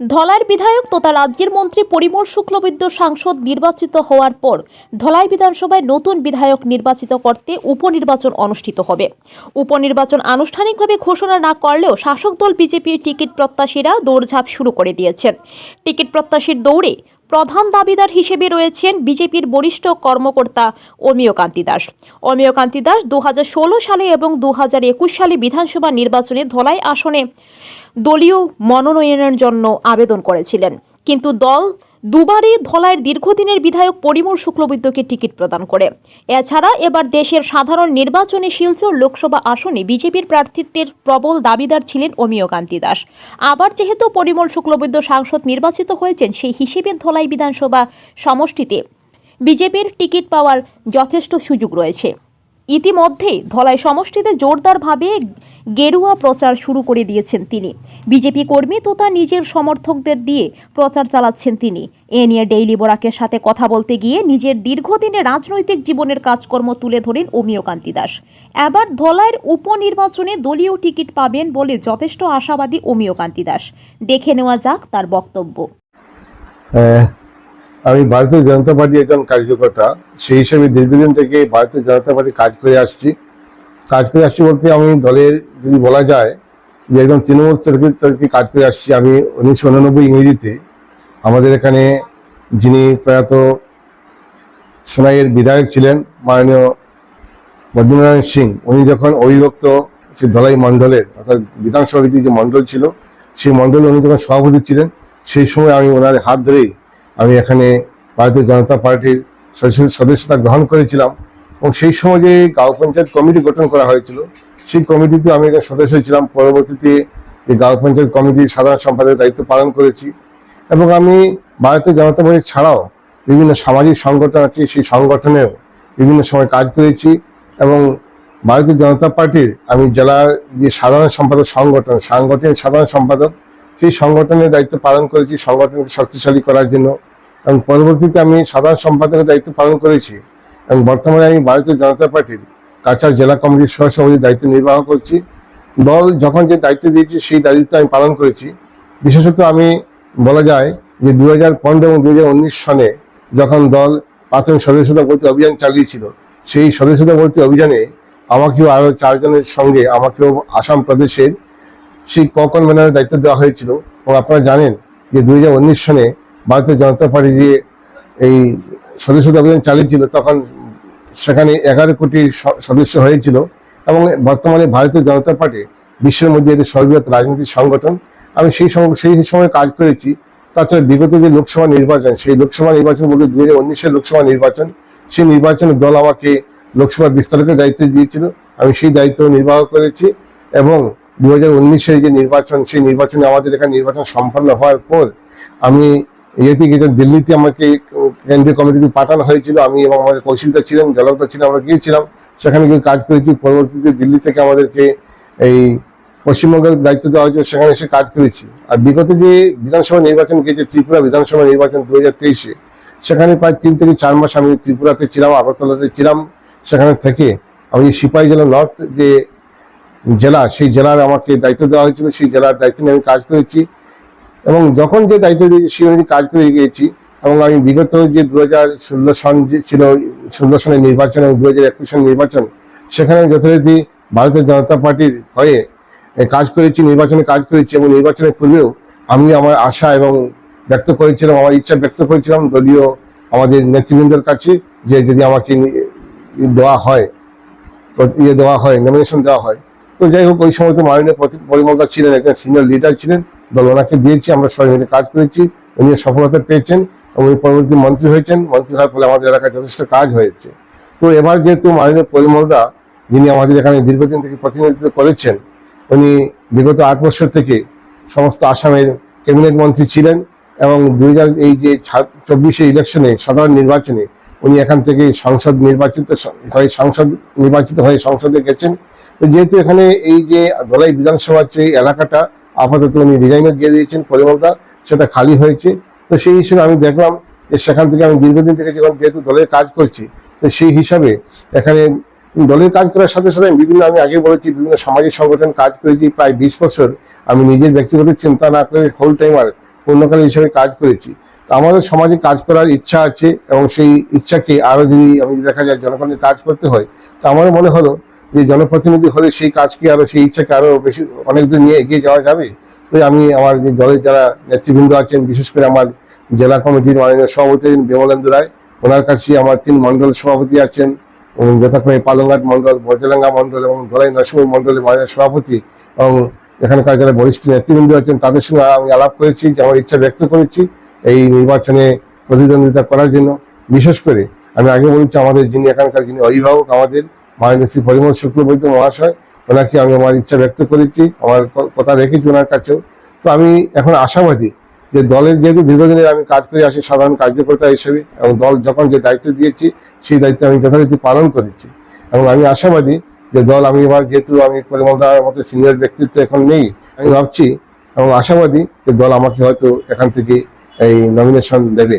ধলাইয়ের বিধায়ক তথা রাজ্যের মন্ত্রী পরিমল শুক্লবৈদ্য সাংসদ নির্বাচিত হওয়ার পর ধলাই বিধানসভায় নতুন বিধায়ক নির্বাচিত করতে উপনির্বাচন অনুষ্ঠিত হবে। উপনির্বাচন আনুষ্ঠানিকভাবে ঘোষণা না করলেও শাসক দল বিজেপির টিকিট প্রত্যাশীরা দৌড়ঝাঁপ শুরু করে দিয়েছেন। টিকিট প্রত্যাশীর দৌড়ে প্রধান দাবিদার হিসেবে রয়েছেন বিজেপির বরিষ্ঠ কর্মকর্তা অমিয়কান্তি দাস। অমিয়কান্তি দাস দু হাজার ষোলো সালে এবং দু হাজার একুশ সালে বিধানসভা নির্বাচনে ধলাই আসনে দলীয় মনোনয়নের জন্য আবেদন করেছিলেন। কিন্তু দল দুবারই ধলাইয়ের দীর্ঘদিনের বিধায়ক পরিমল শুক্লবৈদ্যকে টিকিট প্রদান করে। এছাড়া এবার দেশের সাধারণ নির্বাচনে শিলচর লোকসভা আসনে বিজেপির প্রার্থিত্বের প্রবল দাবিদার ছিলেন অমিয় কান্তি দাস। আবার যেহেতু পরিমল শুক্লবৈদ্য সাংসদ নির্বাচিত হয়েছেন, সেই হিসেবে ধলাই বিধানসভা সমষ্টিতে বিজেপির টিকিট পাওয়ার যথেষ্ট সুযোগ রয়েছে। ইতিমধ্যেই ধলাই সমষ্টিতে জোরদারভাবে গেরুয়া প্রচার শুরু করে দিয়েছেন তিনি। বিজেপি কর্মী তথা নিজের সমর্থকদের দিয়ে প্রচার চালাচ্ছেন তিনি। এ নিয়ে ডেইলি বোরাকের সাথে কথা বলতে গিয়ে নিজের দীর্ঘদিনের রাজনৈতিক জীবনের কাজকর্ম তুলে ধরেন অমিয় কান্তি দাস। এবার ধলাইয়ের উপনির্বাচনে দলীয় টিকিট পাবেন বলে যথেষ্ট আশাবাদী অমিয় কান্তি দাস। দেখে নেওয়া যাক তার বক্তব্য। আমি ভারতীয় জনতা পার্টি একজন কার্যকর্তা, সেই হিসেবে দীর্ঘদিন থেকে ভারতীয় জনতা পার্টি কাজ করে আসছি। কাজ করে আসছি বলতে আমি দলের যদি বলা যায় যে একদম তৃণমূল থেকে থেকে কাজ করে আসছি আমি উনিশশো উনানব্বই ইংরেজিতে। আমাদের এখানে যিনি প্রয়াত সোনাইয়ের বিধায়ক ছিলেন, মাননীয় বদ্রনারায়ণ সিং, উনি যখন অবিভক্ত সে ধলাই মণ্ডলের, অর্থাৎ বিধানসভা যে মণ্ডল ছিল, সেই মণ্ডলে উনি যখন সভাপতি ছিলেন, সেই সময় আমি ওনার হাত ধরেই আমি এখানে ভারতীয় জনতা পার্টির সদস্য- সদস্যতা গ্রহণ করেছিলাম। এবং সেই সময় যে গাঁও পঞ্চায়েত কমিটি গঠন করা হয়েছিল, সেই কমিটিতে আমি একজন সদস্য ছিলাম। পরবর্তীতে যে গাঁও পঞ্চায়েত কমিটির সাধারণ সম্পাদকের দায়িত্ব পালন করেছি এবং আমি ভারতীয় জনতা পার্টি ছাড়াও বিভিন্ন সামাজিক সংগঠন আছে, সেই সংগঠনেও বিভিন্ন সময় কাজ করেছি এবং ভারতীয় জনতা পার্টির আমি জেলার যে সাধারণ সম্পাদক সংগঠন, সাংগঠনিক সাধারণ সম্পাদক, সেই সংগঠনের দায়িত্ব পালন করেছি। সংগঠনকে শক্তিশালী করার জন্য এবং পরবর্তীতে আমি সাধারণ সম্পাদকের দায়িত্ব পালন করেছি। এবং বর্তমানে আমি ভারতীয় জনতা পার্টির কাছাড় জেলা কমিটির সহসভাপতির দায়িত্ব নির্বাহ করছি। দল যখন যে দায়িত্ব দিয়েছে, সেই দায়িত্ব আমি পালন করেছি। বিশেষত আমি বলা যায় যে দু হাজার পনেরো এবং দু হাজার উনিশ সনে যখন দল প্রাথমিক সদস্যতা ভর্তি অভিযান চালিয়েছিল, সেই সদস্যতা ভর্তি অভিযানে আমাকেও আরও চারজনের সঙ্গে, আমাকেও আসাম প্রদেশের সেই কখন ব্যানারের দায়িত্ব দেওয়া হয়েছিল। এবং আপনারা জানেন যে দু হাজার উনিশ সনে ভারতীয় জনতা পার্টি যে এই সদস্যতা অভিযান চালিয়েছিল, তখন সেখানে এগারো কোটি সদস্য হয়েছিল এবং বর্তমানে ভারতীয় জনতা পার্টি বিশ্বের মধ্যে একটি সর্বৃহৎ রাজনৈতিক সংগঠন। আমি সেই সেই সময় কাজ করেছি, তাছাড়া বিগত যে লোকসভা নির্বাচন, সেই লোকসভা নির্বাচন বলতে দু হাজার উনিশের লোকসভা নির্বাচন, সেই নির্বাচনে দল আমাকে লোকসভা বিস্তারকের দায়িত্ব দিয়েছিল। আমি সেই দায়িত্ব নির্বাহ করেছি এবং দু হাজার যে নির্বাচন, সেই নির্বাচনে আমাদের এখানে নির্বাচন সম্পন্ন হওয়ার পর আমি ইয়েতে গিয়েছিলাম দিল্লিতে আমাকে কেন্দ্রীয় কমিটিতে পাঠানো হয়েছিল, আমি এবং আমাদের কৌশিকদা ছিলেন জলকদা ছিলেন আমরা গিয়েছিলাম। সেখানে গিয়ে কাজ করেছি। পরবর্তীতে দিল্লি থেকে আমাদেরকে এই পশ্চিমবঙ্গের দায়িত্ব দেওয়া হয়েছিল, সেখানে এসে কাজ করেছি। আর বিগত যে বিধানসভা নির্বাচন গিয়েছে, ত্রিপুরা বিধানসভা নির্বাচন দু হাজার তেইশে, সেখানে প্রায় তিন থেকে চার মাস আমি ত্রিপুরাতে ছিলাম, আগরতলাতে ছিলাম। সেখানে থেকে আমি সিপাহী জেলা নর্থ যে জেলা, সেই জেলার আমাকে দায়িত্ব দেওয়া হয়েছিল, সেই জেলার দায়িত্ব নিয়ে আমি কাজ করেছি। এবং যখন যে দায়িত্ব দিয়েছি কাজ করে গিয়েছি এবং আমি বিগত যে দু হাজার ষোলো সন যে ছিল, ষোলো সনের নির্বাচন এবং দু হাজার একুশ সনের নির্বাচন, সেখানে আমি যথারীতি ভারতীয় জনতা পার্টির হয়ে কাজ করেছি, নির্বাচনে কাজ করেছি এবং নির্বাচনের পূর্বেও আমি আমার আশা এবং ব্যক্ত করেছিলাম, আমার ইচ্ছা ব্যক্ত করেছিলাম, দলীয় আমাদের নেতৃবৃন্দের কাছে যে যদি আমাকে দেওয়া হয় ইয়ে দেওয়া হয় নমিনেশন দেওয়া হয়। তো যাই হোক, ওই সময় তো মাননীয় প্রতি- পরিমলদা ছিলেন, একজন সিনিয়র লিডার ছিলেন। দল ওনাকে দিয়েছি, আমরা সবাই মিলে কাজ করেছি, উনি সফলতা পেয়েছেন এবং উনি পরবর্তী মন্ত্রী হয়েছেন। মন্ত্রী হওয়ার ফলে আমাদের এলাকায় যথেষ্ট কাজ হয়েছে। তো এবার যেহেতু মাননীয় পরিমলদা যিনি আমাদের এখানে দীর্ঘদিন থেকে প্রতিনিধিত্ব করেছেন, উনি বিগত আট বছর থেকে সমস্ত আসামের ক্যাবিনেট মন্ত্রী ছিলেন এবং দুই হাজার এই যে চব্বিশে ইলেকশনে, সাধারণ নির্বাচনে উনি এখান থেকে সংসদ নির্বাচিত হয়ে সংসদ, নির্বাচিত হয়ে সংসদে গেছেন। তো যেহেতু এখানে এই যে ধলাই বিধানসভার যে এলাকাটা আপাতত উনি রিজাইনে দিয়ে দিয়েছেন পরিমলটা সেটা খালি হয়েছে। তো সেই হিসেবে আমি দেখলাম যে সেখান থেকে আমি দীর্ঘদিন থেকে যখন যেহেতু দলের কাজ করছি, তো সেই হিসাবে এখানে দলের কাজ করার সাথে সাথে আমি বিভিন্ন আমি আগে বলেছি, বিভিন্ন সামাজিক সংগঠন কাজ করেছি প্রায় বিশ বছর। আমি নিজের ব্যক্তিগত চিন্তা না করে হোল টাইমার পূর্ণকালী হিসেবে কাজ করেছি। তো আমাদের সমাজে কাজ করার ইচ্ছা আছে এবং সেই ইচ্ছাকে আরও যদি আমি দেখা যায় জনগণের কাজ করতে হয়, তো আমার মনে হলো যে জনপ্রতিনিধি হলে সেই কাজকে আরও, সেই ইচ্ছাকে আরও বেশি অনেক দূর নিয়ে এগিয়ে যাওয়া যাবে? তো আমি আমার যে দলের যারা নেতৃবৃন্দ আছেন, বিশেষ করে আমার জেলা কমিটির মাননীয় সভাপতি বিমলেন্দু রায়, ওনার কাছে আমার তিন মন্ডল সভাপতি আছেন। যথাক্রমে পালংঘাট মন্ডল বজলাঙ্গা মন্ডল এবং ধলাই নরসিংহ মন্ডলের মাননীয় সভাপতি এবং এখানকার যারা বরিষ্ঠ নেতৃবৃন্দ আছেন, তাদের সঙ্গে আমি আলাপ করেছি, যে আমার ইচ্ছা ব্যক্ত করেছি এই নির্বাচনে প্রতিদ্বন্দ্বিতা করার জন্য। বিশেষ করে আমি আগে বলেছি, আমাদের যিনি এখানকার যিনি অভিভাবক আমাদের মাননীয় শ্রী পরিমল শুক্লবৈদ্য মহাশয়, ওনাকে আমি আমার ইচ্ছা ব্যক্ত করেছি, আমার কথা রেখেছি ওনার কাছেও। তো আমি এখন আশাবাদী যে দলের যেহেতু দীর্ঘদিনের আমি কাজ করে আসি, সাধারণ কার্যকর্তা হিসেবে, এবং দল যখন যে দায়িত্ব দিয়েছি, সেই দায়িত্ব আমি যথারীতি পালন করেছি। এবং আমি আশাবাদী যে দল আমি এবার যেহেতু আমি পরিমল দার মতো সিনিয়র ব্যক্তিত্ব এখন নেই, আমি ভাবছি এবং আশাবাদী যে দল আমাকে হয়তো এখান থেকে এই নমিনেশন দেবে।